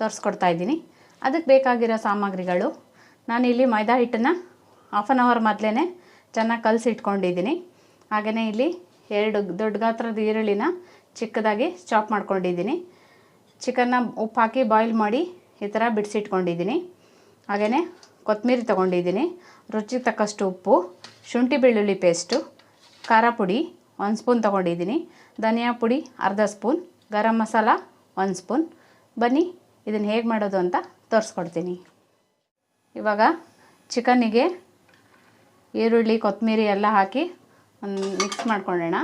ತೋರಿಸ್ಕೊಡ್ತಾ ಇದ್ದೀನಿ. ಅದಕ್ಕೆ ಬೇಕಾಗಿರೋ ಸಾಮಗ್ರಿಗಳು. ನಾನಿಲ್ಲಿ ಮೈದಾ ಹಿಟ್ಟನ್ನು ಹಾಫ್ ಆನ್ ಅವರ್ ಮೊದಲೇ ಚೆನ್ನಾಗಿ ಕಲಸಿ ಇಟ್ಕೊಂಡಿದ್ದೀನಿ ಹಾಗೆಯೇ ಇಲ್ಲಿ ಎರಡು ದೊಡ್ಡ ಗಾತ್ರದ ಈರುಳ್ಳಿನ ಚಿಕ್ಕದಾಗಿ ಚಾಪ್ ಮಾಡ್ಕೊಂಡಿದ್ದೀನಿ. ಚಿಕನ್ನ ಉಪ್ಪು ಹಾಕಿ ಬಾಯ್ಲ್ ಮಾಡಿ ಈ ಥರ ಬಿಡಿಸಿಟ್ಕೊಂಡಿದ್ದೀನಿ. ಹಾಗೆಯೇ ಕೊತ್ತಂಬರಿ ತೊಗೊಂಡಿದ್ದೀನಿ. ರುಚಿಗೆ ತಕ್ಕಷ್ಟು ಉಪ್ಪು, ಶುಂಠಿ ಬೆಳ್ಳುಳ್ಳಿ ಪೇಸ್ಟು ಖಾರ ಪುಡಿ ಒಂದು ಸ್ಪೂನ್ ತೊಗೊಂಡಿದ್ದೀನಿ. ಧನಿಯಾ ಪುಡಿ ಅರ್ಧ ಸ್ಪೂನ್, ಗರಂ ಮಸಾಲ ಒಂದು ಸ್ಪೂನ್. ಬನ್ನಿ. ಇದನ್ನು ಹೇಗೆ ಮಾಡೋದು ಅಂತ ತೋರಿಸ್ಕೊಡ್ತೀನಿ. ಇವಾಗ ಚಿಕನ್ನಿಗೆ ಈರುಳ್ಳಿ ಕೊತ್ತಂಬರಿ ಎಲ್ಲ ಹಾಕಿ ಒಂದು ಮಿಕ್ಸ್ ಮಾಡ್ಕೊಳ್ಳೋಣ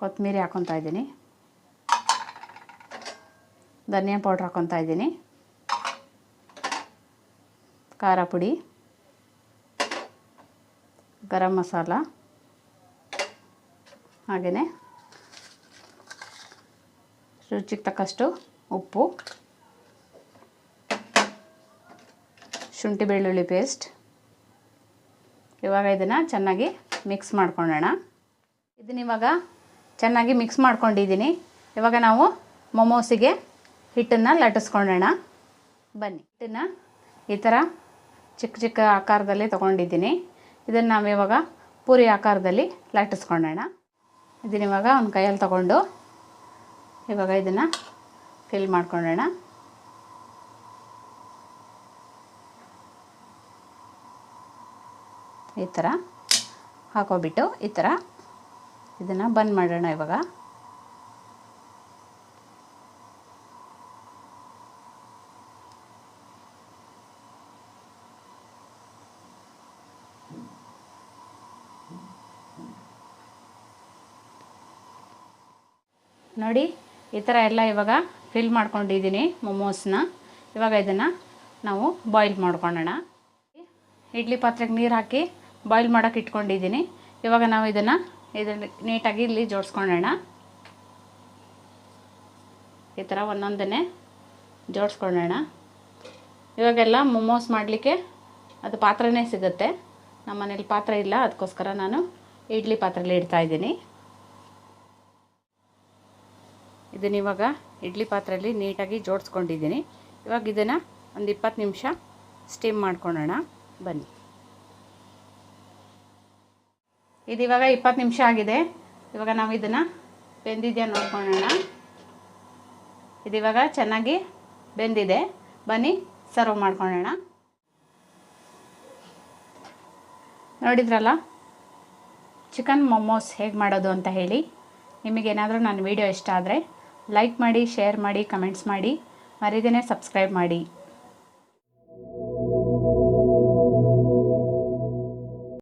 ಕೊತ್ತಂಬರಿ ಹಾಕೊತಾ ಇದ್ದೀನಿ. ಧನಿಯಾ ಪೌಡ್ರ್ ಹಾಕೊತಾ ಇದ್ದೀನಿ. ಖಾರ ಪುಡಿ. ಗರಂ ಮಸಾಲ. ಹಾಗೆಯೇ ರುಚಿಗೆ ತಕ್ಕಷ್ಟು ಉಪ್ಪು, ಶುಂಠಿ ಬೆಳ್ಳುಳ್ಳಿ ಪೇಸ್ಟ್ ಇವಾಗ ಇದನ್ನು ಚೆನ್ನಾಗಿ ಮಿಕ್ಸ್ ಮಾಡ್ಕೊಳ್ಳೋಣ ಇದನ್ನ ಇವಾಗ ಚೆನ್ನಾಗಿ ಮಿಕ್ಸ್ ಮಾಡ್ಕೊಂಡಿದ್ದೀನಿ. ಇವಾಗ ನಾವು ಮೊಮೋಸಿಗೆ ಹಿಟ್ಟನ್ನು ಲಟ್ಟಿಸ್ಕೊಳ್ಳೋಣ ಬನ್ನಿ. ಹಿಟ್ಟನ್ನು ಈ ಥರ ಚಿಕ್ಕ ಚಿಕ್ಕ ಆಕಾರದಲ್ಲಿ ತೊಗೊಂಡಿದ್ದೀನಿ. ಇದನ್ನು ನಾವು ಇವಾಗ ಪೂರಿ ಆಕಾರದಲ್ಲಿ ಲಟ್ಟಿಸ್ಕೊಳ್ಳೋಣ ಇದನ್ನಿವಾಗ ಒಂದು ಕೈಯಲ್ಲಿ ತೊಗೊಂಡು ಇವಾಗ ಇದನ್ನು ಫಿಲ್ ಮಾಡ್ಕೊಳ್ಳೋಣ ಈ ಥರ ಹಾಕೋಬಿಟ್ಟು ಈ ಥರ ಇದನ್ನು ಬಂದ್ ಮಾಡೋಣ ಇವಾಗ. ನೋಡಿ ಈ ಥರ ಎಲ್ಲ ಇವಾಗ ಫಿಲ್ ಮಾಡ್ಕೊಂಡಿದ್ದೀನಿ ಮೊಮೋಸ್ನ ಇವಾಗ ಇದನ್ನು ನಾವು ಬಾಯ್ಲ್ ಮಾಡ್ಕೊಳ್ಳೋಣ. ಇಡ್ಲಿ ಪಾತ್ರೆಗೆ ನೀರು ಹಾಕಿ ಬಾಯ್ಲ್ ಮಾಡೋಕೆ ಇಟ್ಕೊಂಡಿದ್ದೀನಿ. ಇವಾಗ ನಾವು ಇದನ್ನು ಇದನ್ನು ನೀಟಾಗಿ ಇಲ್ಲಿ ಜೋಡಿಸ್ಕೊಳ್ಳೋಣ. ಈ ಥರ ಒಂದೊಂದನ್ನೇ ಜೋಡಿಸ್ಕೊಳ್ಳೋಣ. ಇವಾಗೆಲ್ಲ ಮೊಮೋಸ್ ಮಾಡಲಿಕ್ಕೆ ಅದು ಪಾತ್ರೆನೇ ಸಿಗುತ್ತೆ. ನಮ್ಮ ಮನೇಲಿ ಪಾತ್ರೆ ಇಲ್ಲ, ಅದಕ್ಕೋಸ್ಕರ ನಾನು ಇಡ್ಲಿ ಪಾತ್ರೆಯಲ್ಲಿ ಇಡ್ತಾ ಇದ್ದೀನಿ ಇದನ್ನ ಇವಾಗ ಇಡ್ಲಿ ಪಾತ್ರೆಯಲ್ಲಿ ನೀಟಾಗಿ ಜೋಡಿಸ್ಕೊಂಡಿದ್ದೀನಿ. ಇವಾಗ ಇದನ್ನು ಒಂದು ಇಪ್ಪತ್ತು ನಿಮಿಷ ಸ್ಟೀಮ್ ಮಾಡ್ಕೊಳ್ಳೋಣ. ಬನ್ನಿ. ಇದಿವಾಗ ಇಪ್ಪತ್ತು ನಿಮಿಷ ಆಗಿದೆ. ಇವಾಗ ನಾವು ಇದನ್ನು ಬೆಂದಿದೆಯಾ ನೋಡ್ಕೊಳ್ಳೋಣ. ಇದಿವಾಗ ಚೆನ್ನಾಗಿ ಬೆಂದಿದೆ. ಬನ್ನಿ, ಸರ್ವ್ ಮಾಡ್ಕೊಳ್ಳೋಣ. ನೋಡಿದ್ರಲ್ಲ? ಚಿಕನ್ ಮೊಮೋಸ್ ಹೇಗೆ ಮಾಡೋದು ಅಂತ ಹೇಳಿ. ನಿಮಗೇನಾದರೂ ನನ್ನ ವಿಡಿಯೋ ಇಷ್ಟ ಆದರೆ ಲೈಕ್ ಮಾಡಿ ಶೇರ್ ಮಾಡಿ ಕಮೆಂಟ್ಸ್ ಮಾಡಿ. ಮರಿದೇನೆ ಸಬ್ಸ್ಕ್ರೈಬ್ ಮಾಡಿ.